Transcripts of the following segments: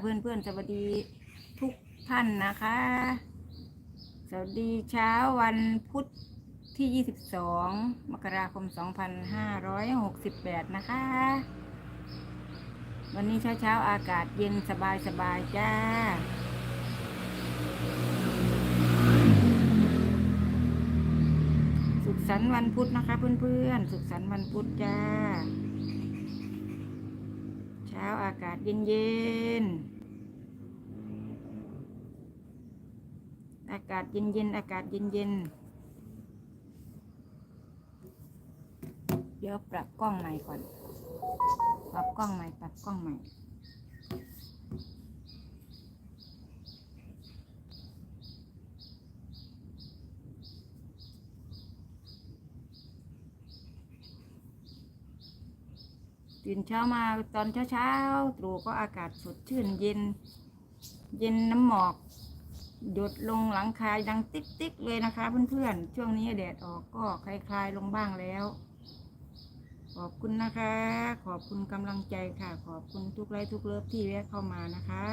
เพื่อนเพื่อนๆสวัสดีทุกท่านนะคะ สวัสดีเช้าวันพุธที่ 22 มกราคม 2568 นะคะ วันนี้เช้าเช้าๆอากาศเย็นสบายสบายๆจ้าสุขสันต์วันพุธนะคะเพื่อนๆ สุขสันต์วันพุธจ้า ช้าอากาศเย็นๆ อากาศเย็นๆ อากาศเย็นๆ เดี๋ยวปรับกล้องใหม่ก่อน ปรับกล้องใหม่ ปรับกล้องใหม่ ตื่นเช้ามาตอนเช้าเช้าๆตรู่ก็อากาศสดชื่นเย็น เย็นน้ำหมอกหยดลงหลังคายดังติ๊กติ๊กเลยนะคะเพื่อนๆ ช่วงนี้แดดออกก็คลายๆลงบ้างแล้ว ขอบคุณนะคะ ขอบคุณกำลังใจค่ะ ขอบคุณทุกไลค์ทุกเลิฟที่แวะเข้ามานะคะ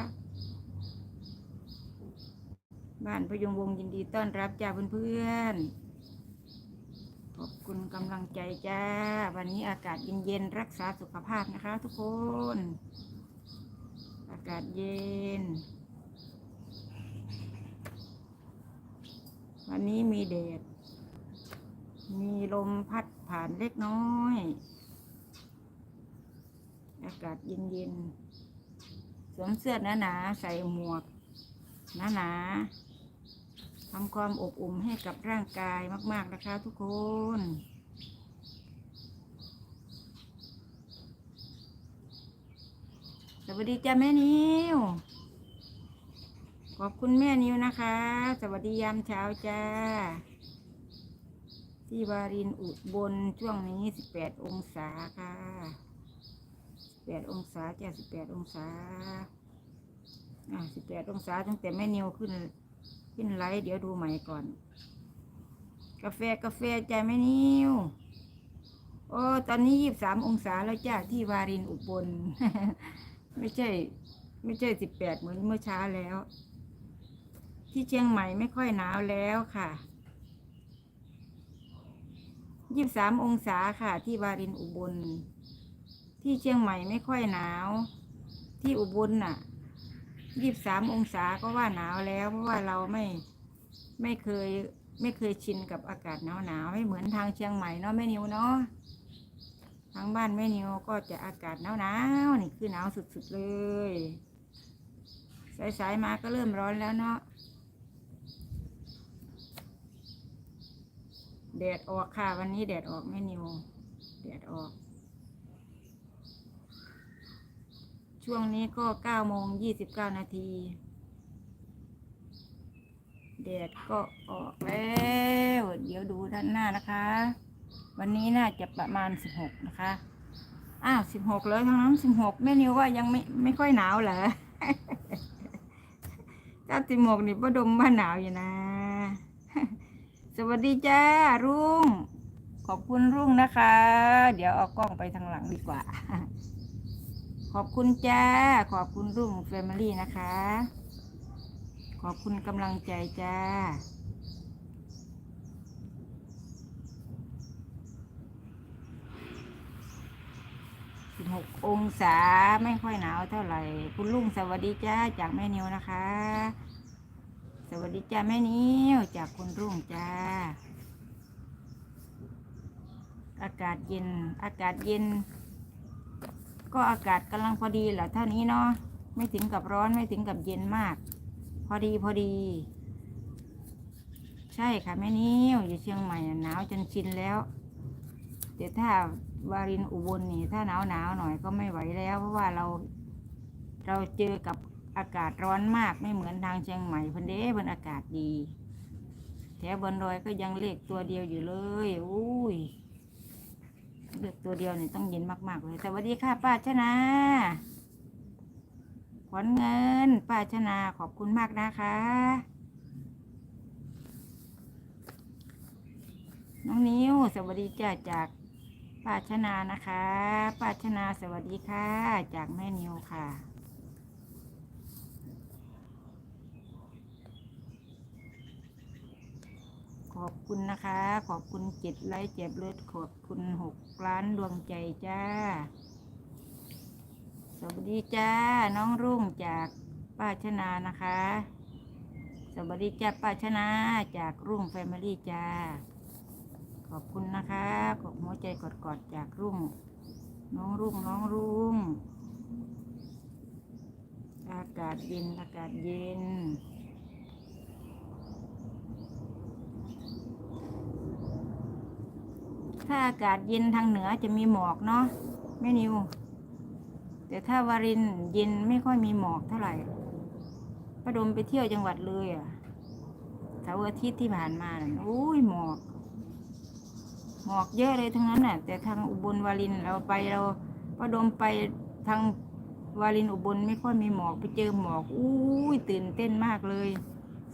บ้านพยงวงยินดีต้อนรับจ้าเพื่อนๆขอบ คุณกำลังใจจ้า วันนี้อากาศเย็นๆรักษาสุขภาพนะคะ ทุกคน อากาศเย็น วันนี้มีแดด มีลมพัดผ่านเล็กน้อย อากาศเย็นๆสวมเสื้อหนาๆใส่หมวกหนาๆ ทำความอบอุ่นให้กับร่างกายมาก ๆนะคะทุกคน สวัสดีจ้าแม่นิว ขอบคุณแม่นิวนะคะ สวัสดียามเช้าจ้า ที่วารินอุบลช่วงนี้สิบแปดองศาค่ะสิบแปดองศาจ้าสิบแปดองศา อ่าสิบแปดองศาตั้งแต่แม่นิวขึ้น ขึ้นไลฟ์เดี๋ยวดูใหม่ก่อน กาแฟกาแฟใจ้าแม่นิวโอ้ตอนนี้ยี่บสามองศาแล้วจ้าที่วารินอุบล ไม่ใช่ ไม่ใช่สิบแปดเหมือนเมื่อเช้าแล้ว ที่เชียงใหม่ไม่ค่อยหนาวแล้วค่ะยี่บสามองศาค่ะ ที่วารินอุบล ที่เชียงใหม่ไม่ค่อยหนาว ที่อุบลน่ะ ยี่สิบสามองศาก็ว่าหนาวแล้ว เพราะว่าเราไม่ไม่เคยไม่เคยชินกับอากาศหนาวหนาวไม่เหมือนทางเชียงใหม่เนาะแม่นิวเนาะทางบ้านแม่นิวก็จะอากาศหนาวหนาวนี่คือหนาวสุดๆเลยสายๆมาก็เริ่มร้อนแล้วเนาะแดดออกค่ะวันนี้แดดออกแม่นิวแดดออก ช่วงนี้ก็เก้าโมงยี่สิบเก้านาทีแดดก็ออกแล้ว เดี๋ยวดูด้านหน้านะคะ วันนี้น่าจะประมาณสิบหกนะคะ อ้าวสิบหกเลยทั้งนั้นสิบหกแม่นิวว่ายังไม่ไม่ค่อยหนาวเหรอถ้าสิบหกนี่ป้าดมว่าหนาวอยู่นะ สวัสดีจ้ารุ่ง ขอบคุณรุ่งนะคะ เดี๋ยวเอากล้องไปทางหลังดีกว่า ขอบคุณจ้า ขอบคุณรุ่งแฟมิลี่นะคะ ขอบคุณกำลังใจจ้า สิบหกองศาไม่ค่อยหนาวเท่าไหร่ คุณลุงสวัสดีจ้าจากแม่นิวนะคะ สวัสดีจ้าแม่นิวจากคุณรุ่งจ้า อากาศเย็น อากาศเย็น ก็อากาศกำลังพอดีแหละเท่านี้เนาะไม่ถึงกับร้อนไม่ถึงกับเย็นมาก พอดีพอดี ใช่ค่ะแม่นิวอยู่เชียงใหม่หนาวจนชินแล้วแต่ถ้าวารินอุบลนี่ถ้าหนาวหนาวหน่อยก็ไม่ไหวแล้ว เพราะว่าเรา เราเจอกับอากาศร้อนมากไม่เหมือนทางเชียงใหม่พันเด้บนอากาศดีแถวบนดอยก็ยังเลขตัวเดียวอยู่เลย อุ้ย เลือกตัวเดียวเนี่ยต้องเย็นมากๆเลยสวัสดีค่ะ ป้าชนะขวัเงิน ป้าชนะขอบคุณมากนะคะ น้องนิ้วสวัสดีจ้าจากป้าชนะนะคะ ป้าชนะสวัสดีค่ะ จากแม่นิวค่ะขอบคุณนะคะ ขอบคุณเจ็ดไลค์เจ็บเลือดขอบคุณหก ล้านดวงใจจ้า สวัสดีจ้า น้องรุ่งจากป้าชนานะคะ สวัสดีจ้าป้าชนาจากรุ่งแฟมิลี่จ้า ขอบคุณนะคะขอบหัวใจกอดๆจากรุ่ง น้องรุ่งน้องรุ่ง อากาศเย็นอากาศเย็น ถ้าอากาศเย็นทางเหนือจะมีหมอกเนาะแม่นิว แต่ถ้าวารินเย็นไม่ค่อยมีหมอกเท่าไหร่พระดมไปเที่ยวจังหวัดเลยอะเสาร์อาทิตย์ที่ผ่านมาน่ะโอ้ยหมอก หมอกเยอะเลยทั้งนั้นน่ะ แต่ทางอุบลวารินเราไปเราพระดมไปทางวารินอุบลไม่ค่อยมีหมอกไปเจอหมอกอุ้ยตื่นเต้นมากเลย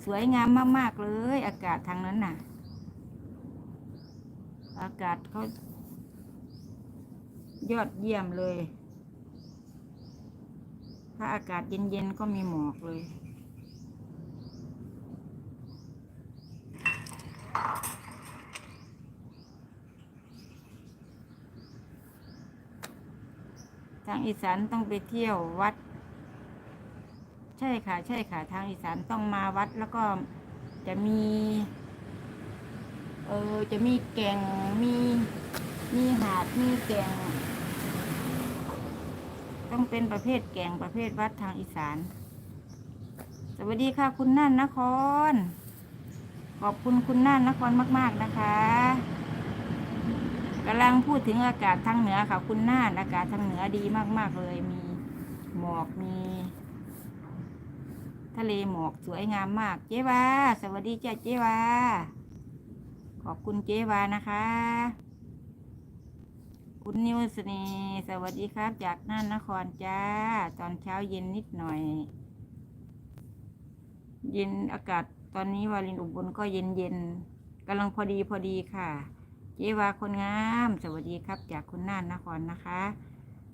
สวยงามมากๆเลย อากาศทางนั้นน่ะ อากาศเขายอดเยี่ยมเลย ถ้าอากาศเย็นๆก็มีหมอกเลย ทางอีสานต้องไปเที่ยววัด ใช่ค่ะ ใช่ค่ะ ทางอีสานต้องมาวัดแล้วก็จะมี เออจะมีแกงมีมีหาดมีแกง ต้องเป็นประเภทแกงประเภทวัดทางอีสาน สวัสดีค่ะคุณน่านนคร ขอบคุณคุณน่านนครมาก ๆนะคะกำลังพูดถึงอากาศทางเหนือค่ะ คุณน่านอากาศทางเหนือดีมาก ๆ เลยมีหมอกมี ทะเลหมอกสวยงามมาก เจ๊วาสวัสดีจ้าเจ๊วา ขอบคุณเจ๊วานะคะ คุณนิวสนีสวัสดีครับ จากน่านนครจ้า ตอนเช้าเย็นนิดหน่อย เย็นอากาศตอนนี้วารินอุบลก็เย็นเย็นกำลังพอดีพอดีค่ะ เจ๊วาคนงาม สวัสดีครับ จากคุณน่านนครนะคะ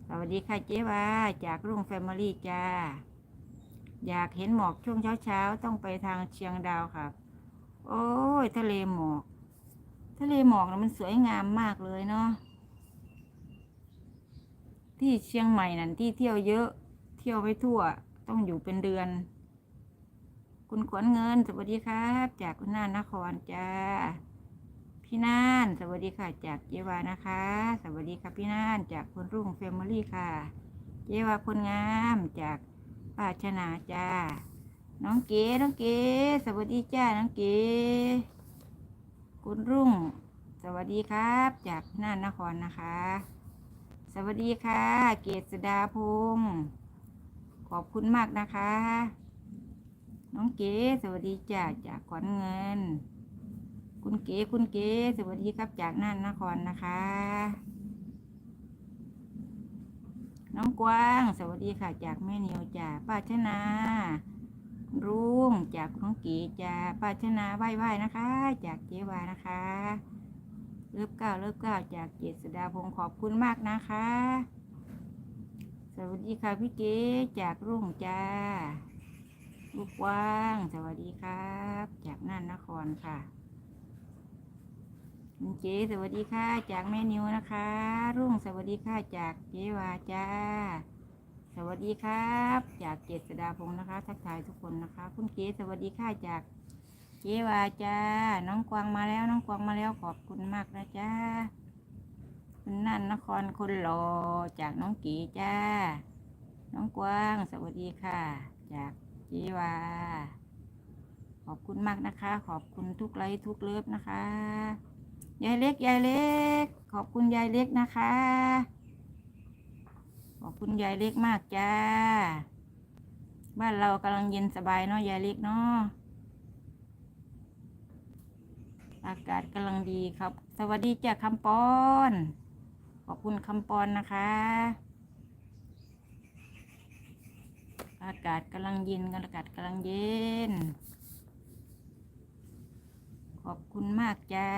สวัสดีค่ะเจ๊วาจากรุ่งแฟมิลี่จ้า อยากเห็นหมอกช่วงเช้าเช้าต้องไปทางเชียงดาวครับ โอ้ย ทะเลหมอก ทะเลหมอกนะมันสวยงามมากเลยเนาะที่เชียงใหม่นั่นที่เที่ยวเยอะ เที่ยวไปทั่ว ต้องอยู่เป็นเดือน คุณขวัญเงิน สวัสดีครับ จากคุณน่านนครจ้าพี่น่าน สวัสดีค่ะ จากเจวานะคะ สวัสดีค่ะพี่น่าน จากคนรุ่งแฟมิลี่ค่ะเจวาคนงามจากป้าชนาจ้าน้องเก๋น้องเก๋สวัสดีจ้าน้องเก๋ คุณรุ่ง สวัสดีครับ จากน่านนครนะคะ สวัสดีค่ะ เกษดาพงศ์ขอบคุณมากนะคะ น้องเก๋สวัสดีจ้าจากขวัญเงิน คุณเก๋คุณเก๋สวัสดีครับจากน่านนครนะคะ น้องกว้าง สวัสดีค่ะ จากแม่เหนียวจ่าป้าชนา รุ่งจากน้องก๋จ่าป้าชนาไหว้ไหว้นะคะ จากเจวานะคะเลิฟเก้าเลิฟเก้าจากเจษดาพงขอบคุณมากนะคะ สวัสดีค่ะพี่เก๋จากรุ่งจ้าลูกว้าง สวัสดีครับ จากน่านนครค่ะคุณเก๋สวัสดีค่ะ จากแม่นิวนะคะ รุ่งสวัสดีค่ะ จากเจวาจ้า สวัสดีครับ จากเจษดาพงศ์นะคะ ทักทายทุกคนนะคะ คุณเก๋สวัสดีค่ะจากเจวาจ้าน้องกวางมาแล้วน้องกวางมาแล้วขอบคุณมากนะจ้าคุณนั่นนครคนหล่อจากน้องเก๋จ้า น้องกวางสวัสดีค่ะ จากเจวาขอบคุณมากนะคะ ขอบคุณทุกไลค์ทุกเลิฟนะคะยายเล็กยายเล็ก ขอบคุณยายเล็กนะคะ ขอบคุณยายเล็กมากจ้า บ้านเรากำลังเย็นสบายเนาะยายเล็กเนาะอากาศกำลังดีครับ สวัสดีจ้าคำปอน ขอบคุณคำปอนนะคะ อากาศกำลังเย็นอากาศกำลังเย็น ขอบคุณมากจ้า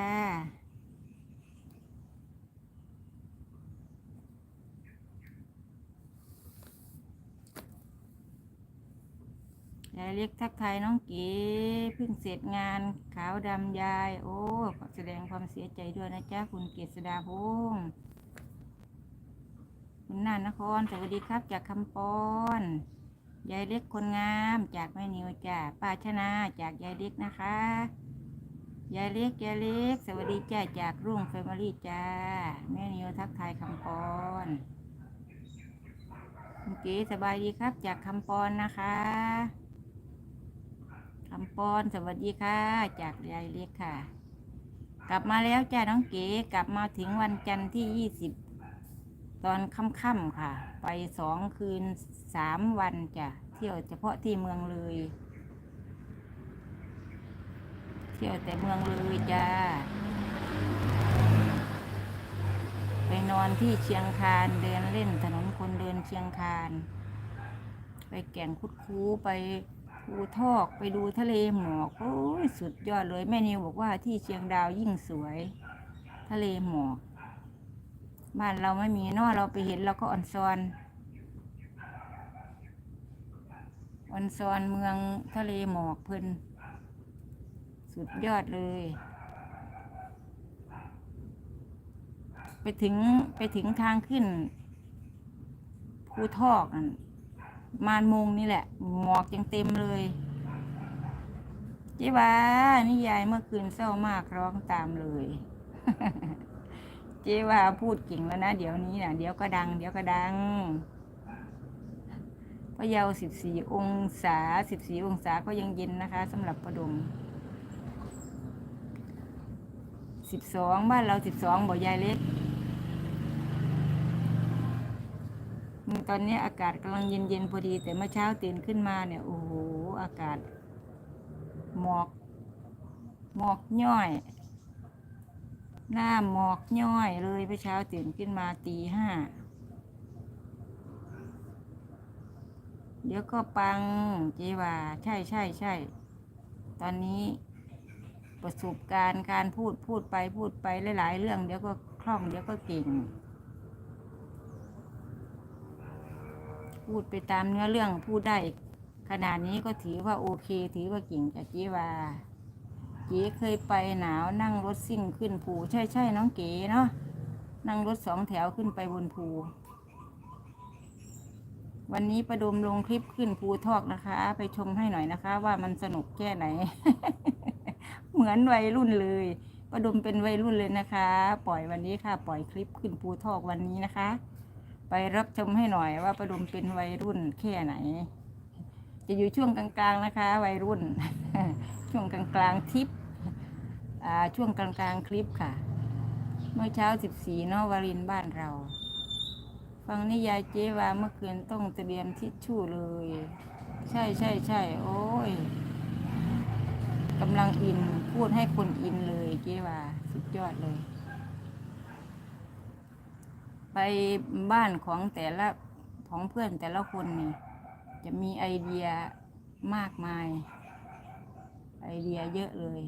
ยายเล็กทักทายน้องเก๋เพิ่งเสร็จงานขาวดำยาย โอ้แสดงความเสียใจด้วยนะจ๊ะคุณเกษดาพงษ์คุณนานนครสวัสดีครับจากคำปอนยายเล็กคนงามจากแม่นิวจ้าป้าชนาจากยายเล็กนะคะยายเล็กยายเล็ก สวัสดีจ้าจากรุ่งแฟมิลี่จ้าแม่นิวทักทายคำปอนคุณเก๋สบายดีครับจากคำปอนนะคะ คำปอนสวัสดีค่ะ จากยายเล็กค่ะ กลับมาแล้วจ้าน้องเก๋กลับมาถึงวันจันทร์ที่ยี่สิบตอนค่ำๆค่ะ ไปสองคืนสามวันจ้ะเที่ยวเฉพาะที่เมืองเลย เที่ยวแต่เมืองเลยจ้าไปนอนที่เชียงคานเดินเล่นถนนคนเดินเชียงคาน ไปแก่งคุดคูไป ภูทอกไปดูทะเลหมอกโอ้ยสุดยอดเลยแม่นิวบอกว่าที่เชียงดาวยิ่งสวย ทะเลหมอก บ้านเราไม่มีนอะเราไปเห็นเราก็อ่อนซอนอ่อนซอนเมืองทะเลหมอกเพิ่นสุดยอดเลย ไปถึงไปถึงทางขึ้นภูทอกนั่น มานมุงนี่แหละ หมอกยังเต็มเลยเจ๊บ้านี่ยายเมื่อคืนเศร้ามากร้องตามเลย เจ๊ว่าพูดเก่งแล้วนะเดี๋ยวนี้นะเดี๋ยวก็ดัง เดี๋ยวก็ดังพะเยาสิบสี่องศาสิบสี่องศาก็ยังเย็นนะคะสำหรับประดมสิบสองบ้านเราสิบสองบ่ยายเล็กอืม ตอนนี้อากาศกำลังเย็นๆพอดี แต่เมื่อเช้าตื่นขึ้นมาเนี่ยโอ้โหอากาศ หมอก หมอกย่อย หน้าหมอกย่อยเลยเมื่อเช้าตื่นขึ้นมาตีห้าเดี๋ยวก็ปังเจว่าใช่ใช่ใช่ตอนนี้ประสบการณ์การพูดพูดไปพูดไปหลาย ๆ เรื่อง เดี๋ยวก็คล่องเดี๋ยวก็เก่ง พูดไปตามเนื้อเรื่องพูดได้ ขนาดนี้ก็ถือว่าโอเค ถือว่าเก่งจากเจ๊ว่าเก๋เคยไปหนาวนั่งรถซิ่งขึ้นภูใช่ใช่น้องเก๋เนาะนั่งรถสองแถวขึ้นไปบนภูวันนี้ประดมลงคลิปขึ้นภูทอกนะคะ ไปชมให้หน่อยนะคะ ว่ามันสนุกแค่ไหน เหมือนวัยรุ่นเลย ประดมเป็นวัยรุ่นเลยนะคะ ปล่อยวันนี้ค่ะ ปล่อยคลิปขึ้นภูทอกวันนี้นะคะ ไปรับชมให้หน่อยว่าประดมเป็นวัยรุ่นแค่ไหน จะอยู่ช่วงกลางๆนะคะ วัยรุ่น ช่วงกลางๆทริปช่วงกลางๆคลิปค่ะ เมื่อเช้าสิบสี่นาะวารินบ้านเรา ฟังนิยายเจ๊ว่าเมื่อคืนต้องเตรียมทิชชู่เลย ใช่ใช่ใช่โอ้ยกำลังอินพูดให้คนอินเลยเจ๊ว่าสุดยอดเลย ไปบ้านของแต่ละของเพื่อนแต่ละคนนี่ จะมีไอเดียมากมาย ไอเดียเยอะเลย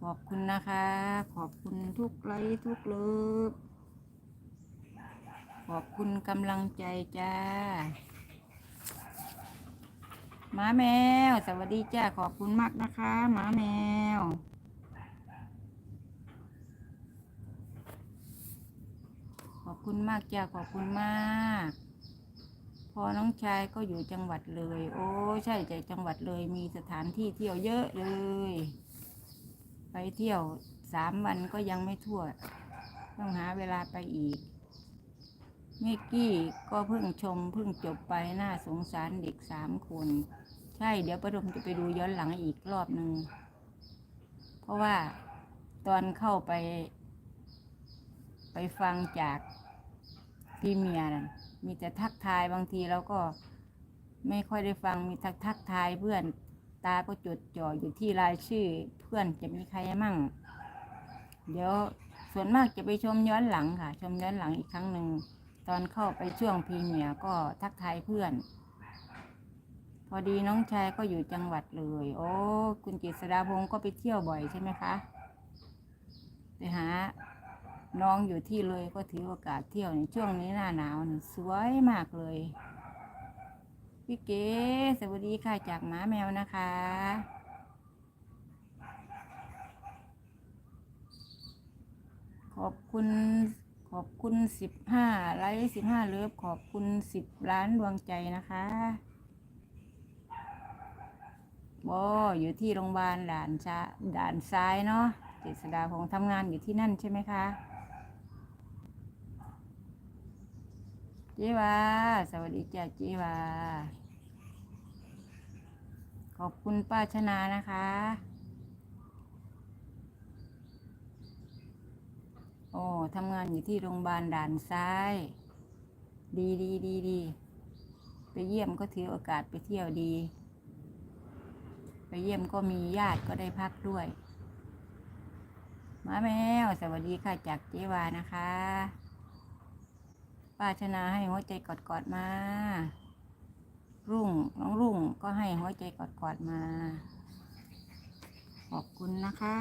ขอบคุณนะคะ ขอบคุณทุกไลค์ทุกเลิฟขอบคุณกำลังใจจ้าหมาแมว สวัสดีจ้า ขอบคุณมากนะคะ หมาแมว ขอบ คุณมากจ้าขอบคุณมาก พอน้องชายก็อยู่จังหวัดเลย โอ้ใช่ใจจังหวัดเลยมีสถานที่เที่ยวเยอะเลย ไปเที่ยวสามวันก็ยังไม่ทั่ว ต้องหาเวลาไปอีกเมกกี้ก็เพิ่งชมเพิ่งจบไปน่าสงสารเด็กสามคน ใช่เดี๋ยวประดมจะไปดูย้อนหลังอีกรอบหนึ่งเพราะว่าตอนเข้าไป ไปฟังจาก พี่เมียน่ะมีแต่ทักทายบางทีเราก็ไม่ค่อยได้ฟังมีทักทักทายเพื่อนตาก็จดจ่ออยู่ที่รายชื่อ เพื่อนจะมีใครมั่ง เดี๋ยวส่วนมากจะไปชมย้อนหลังค่ะ ชมย้อนหลังอีกครั้งหนึ่งตอนเข้าไปช่วงพีเมียก็ทักทายเพื่อน พอดีน้องชายก็อยู่จังหวัดเลย โอ้ คุณกฤษดาพงศ์ก็ไปเที่ยวบ่อยใช่ไหมคะ ไปหา น้องอยู่ที่เลยก็ถือโอกาสเที่ยวในช่วงนี้หน้าหนาวนี่สวยมากเลยพี่เก๋สวัสดีค่ะจากหมาแมวนะคะ ขอบคุณขอบคุณสิบห้าไลค์สิบห้าเลิฟขอบคุณสิบล้านดวงใจนะคะบออยู่ที่โรงพยาบาลด่านชาด่านซ้ายเนาะเจษดาของทำงานอยู่ที่นั่นใช่ไหมคะ เจ๊วาสวัสดีจ้าเจ๊วาขอบคุณป้าชนานะคะ โอ้ทำงานอยู่ที่โรงพยาบาลด่านซ้าย ดีดีดีดี ไปเยี่ยมก็ถือโอกาสไปเที่ยวดี ไปเยี่ยมก็มีญาติก็ได้พักด้วย มาแมว สวัสดีค่ะจากเจวานะคะ ป้าชนาให้หัวใจกอดกอดๆมา รุ่งน้องรุ่งก็ให้หัวใจกอดกอดๆมา ขอบคุณนะคะ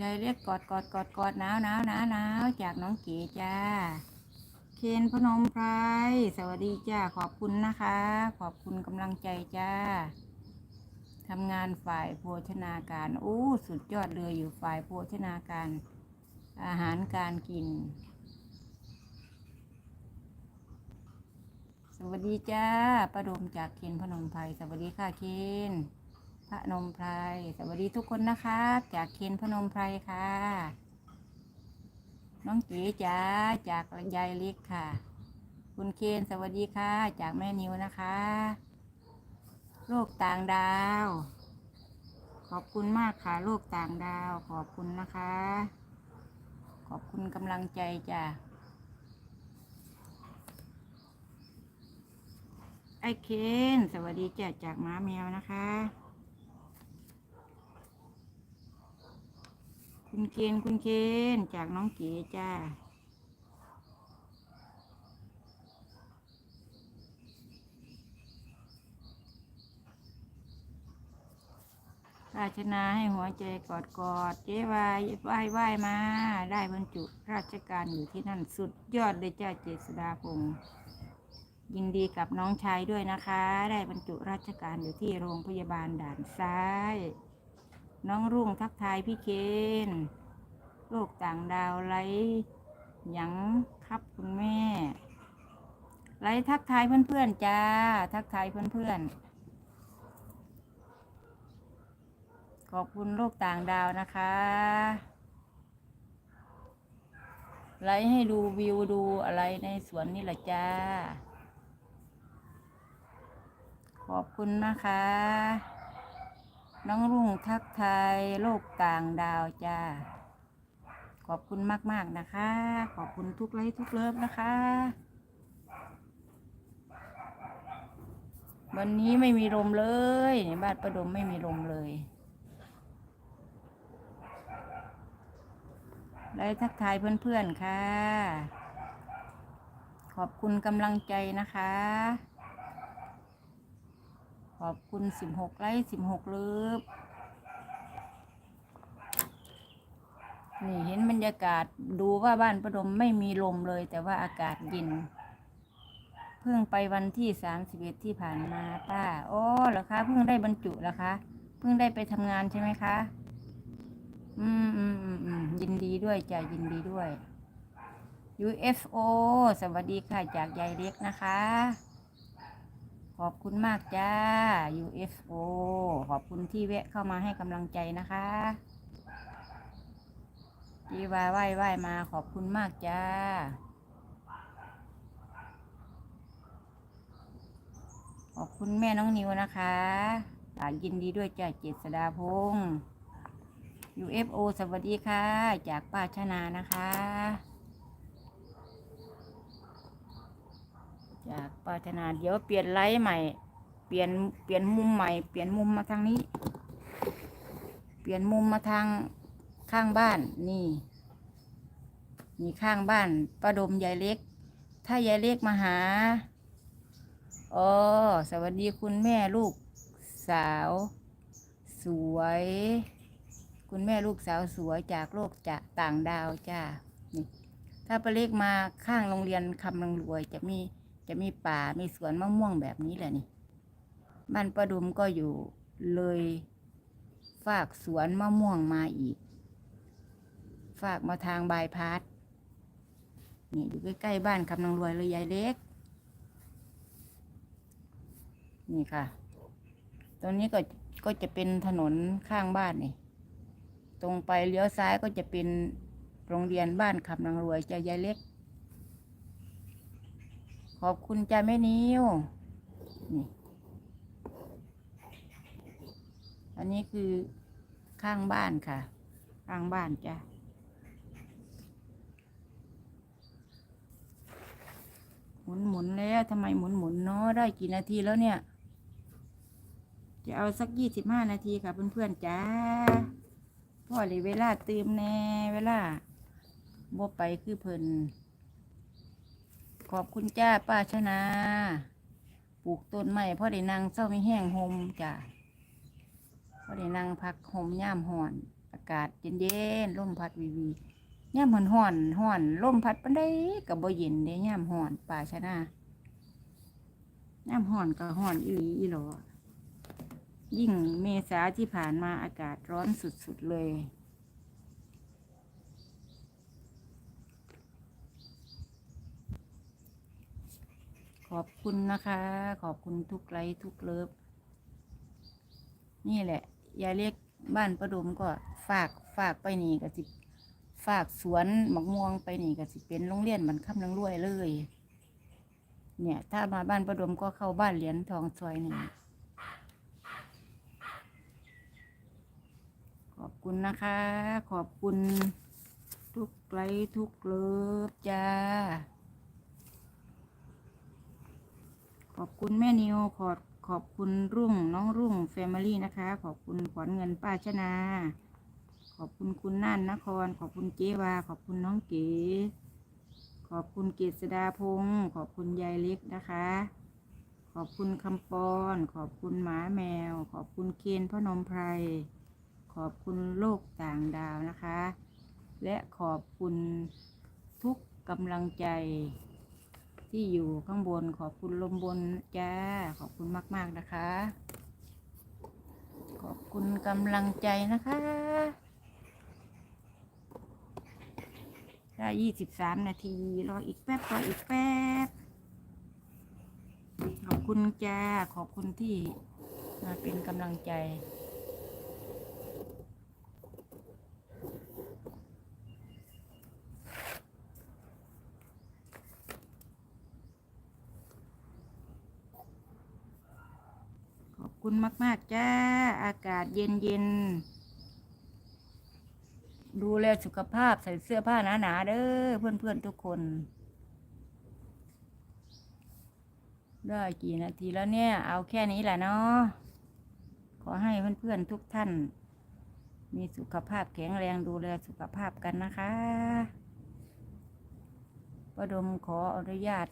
ยายเรียกกอดกอดกอดกอดหนาวหนาวหนาวหนาวจากน้องเก๋จ้า เคนพนมไพรสวัสดีจ้า ขอบคุณนะคะ ขอบคุณกำลังใจจ้าทำงานฝ่ายโภชนาการ โอ้ สุดยอดเลยอยู่ฝ่ายโภชนาการ อาหารการกิน สวัสดีจ้าประดมจากเคนพนมไพรสวัสดีค่ะเคนพนมไพรสวัสดีทุกคนนะคะ จากเคนพนมไพรค่ะ น้องเก๋จ๋าจากยายเล็กค่ะ คุณเคนสวัสดีค่ะ จากแม่นิวนะคะโลกต่างดาว ขอบคุณมากค่ะ โลกต่างดาว ขอบคุณนะคะ ขอบคุณกำลังใจจ้ะไอเคนสวัสดีจ้ะจากหม้าแมวนะคะ คุณเคนคุณเคนจากน้องเก๋จ้าาชนาให้หัวใจกอดกอดเจ๊วายไหว้ไหว้มา ได้บรรจุราชการอยู่ที่นั่นสุดยอดเลยจ้าเจษดาพงศ์ยินดีกับน้องชายด้วยนะคะ ได้บรรจุราชการอยู่ที่โรงพยาบาลด่านซ้าย น้องรุ่งทักทายพี่เคนโลกต่างดาวไลยังครับคุณแม่ไลทักทายเพื่อนๆจ้า ทักทายเพื่อนๆ ขอบคุณโลกต่างดาวนะคะไลฟ์ให้ดูวิวดูอะไรในสวนนี่แหละจ้า ขอบคุณนะคะ น้องรุ่งทักไทยโลกต่างดาวจ้า ขอบคุณมาก ๆ นะคะ ขอบคุณทุกไลค์ทุกเลิฟนะคะ วันนี้ไม่มีลมเลยในบ้านประดมไม่มีลมเลย ไลฟ์ทักทายเพื่อนๆค่ะ ขอบคุณกำลังใจนะคะ ขอบคุณ 16 ไลค์16ลิฟนี่เห็นบรรยากาศดูว่าบ้านประดมไม่มีลมเลย แต่ว่าอากาศเย็นเพิ่งไปวันที่สามสิบเอ็ดที่ผ่านมาป้า โอ้เหรอคะเพิ่งได้บรรจุเหรอคะ เพิ่งได้ไปทำงานใช่ไหมคะ อืมอืมอืมอืมยินดีด้วยจ้ะยินดีด้วย UFO สวัสดีค่ะจากยายเล็กนะคะ ขอบคุณมากจ้า UFO ขอบคุณที่แวะเข้ามาให้กำลังใจนะคะจีวาไหว้ไหว้มาขอบคุณมากจ้า ขอบคุณแม่น้องนิวนะคะยินดีด้วยจ้าเจษดาพงศ์ UFO สวัสดีค่ะ จากป้าชนานะคะ จากป้าชนาเดี๋ยวเปลี่ยนไลฟ์ใหม่ เปลี่ยนเปลี่ยนมุมใหม่ เปลี่ยนมุมมาทางนี้ เปลี่ยนมุมมาทางข้างบ้านนี่นี่ข้างบ้านป้าดมยายเล็ก ถ้ายายเล็กมาหาอ๋อสวัสดีคุณแม่ลูกสาว สวย คุณแม่ลูกสาวสวยจากโลกจากต่างดาวจ้านี่ถ้าป้าเล็กมาข้างโรงเรียนคำลังรวยจะมีจะมีป่ามีสวนมะม่วงแบบนี้แหละนี่บ้านประดุมก็อยู่เลยฝากสวนมะม่วงมาอีก ฝากมาทางบายพาสนี่อยู่ใกล้ๆบ้านคำนังรวยเลยยายเล็ก นี่ค่ะ ตรงนี้ก็ก็จะเป็นถนนข้างบ้านนี่ ตรงไปเลี้ยวซ้ายก็จะเป็นโรงเรียนบ้านคำนังรวยจะยายเล็ก ขอบคุณจ้าแม่นิวนี่อันนี้คือข้างบ้านค่ะ ข้างบ้านจ้ะหมุนหมุนแล้วทำไมหมุนหมุนเนาะได้กี่นาทีแล้วเนี่ย จะเอาสักยี่สิบห้านาทีค่ะเพื่อนๆจ้า พ่อเลยเวลาตื่มแน่เวลาบ่ไปคือเพิ่นขอบคุณจ้าป้าชนาปลูกต้นไม้พ่อได้นางเศร้าไม่แห้งหมจ้าก็ได้นั่งพักห่มย่ามห่อน อากาศเย็นเย็นลมพัดวีวีย่ามห่อนห่อนห่อนลมพัดปันได้กับบ่เย็นเด้ย่ามห่อนป่าชนะย่ามห่อนก็ห่อนอีหลีอีหลอ ยิ่งเมษาที่ผ่านมาอากาศร้อนสุด ๆ เลย ขอบคุณนะคะ ขอบคุณทุกไลค์ทุกเลิฟ นี่แหละยายเล็กบ้านประดมก็ฝากฝากไปนี่ก็สิฝากสวนหมกม่วงไปนี่ก็สิเป็นโรงเรียนมันค่ำลังรวยเลย เนี่ย ถ้ามาบ้านประดมก็เข้าบ้านเหรียญทองซอยหนึ่งขอบ คุณนะคะ ขอบคุณทุกไลค์ทุกเลิฟจ้า ขอบคุณแม่นิวขอบขอบคุณรุ่งน้องรุ่งแฟมิลี่นะคะ ขอบคุณขวัญเงินป้าชนา ขอบคุณคุณน่านนคร ขอบคุณเจวา ขอบคุณน้องเก๋ ขอบคุณเกษดาพงศ์ขอบคุณยายเล็กนะคะ ขอบคุณคำปอน ขอบคุณหมาแมว ขอบคุณเคนพ่อนมไพร ขอบคุณโลกต่างดาวนะคะ และขอบคุณทุกกำลังใจ ที่อยู่ข้างบน ขอบคุณลมบนจ้า ขอบคุณมาก ๆนะคะ ขอบคุณกำลังใจนะคะได้ยี่สิบสามนาที รออีกแป๊บ รออีกแป๊บ ขอบคุณจ้า ขอบคุณที่มาเป็นกำลังใจ คุณมาก ๆ จ้า อากาศเย็นเย็นๆดูแลสุขภาพใส่เสื้อผ้าหนาๆเด้อเพื่อนๆทุกคน ได้กี่นาทีแล้วเนี่ย เอาแค่นี้แหละเนาะขอให้เพื่อนๆทุกท่าน มีสุขภาพแข็งแรงดูแลสุขภาพกันนะคะ ประดมขออนุญาต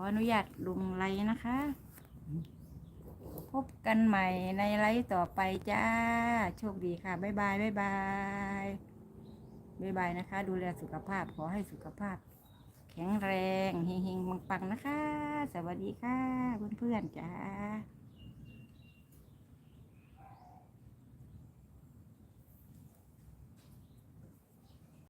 ออนุญาตลุงไลน์นะคะ พบกันใหม่ในไลฟ์ต่อไปจ้า โชคดีค่ะ บ๊ายบายบ๊ายบายบ๊ายบายนะคะ ดูแลสุขภาพขอให้สุขภาพ แข็งแรงเฮงๆปังๆนะคะ สวัสดีค่ะเพื่อนๆจ้า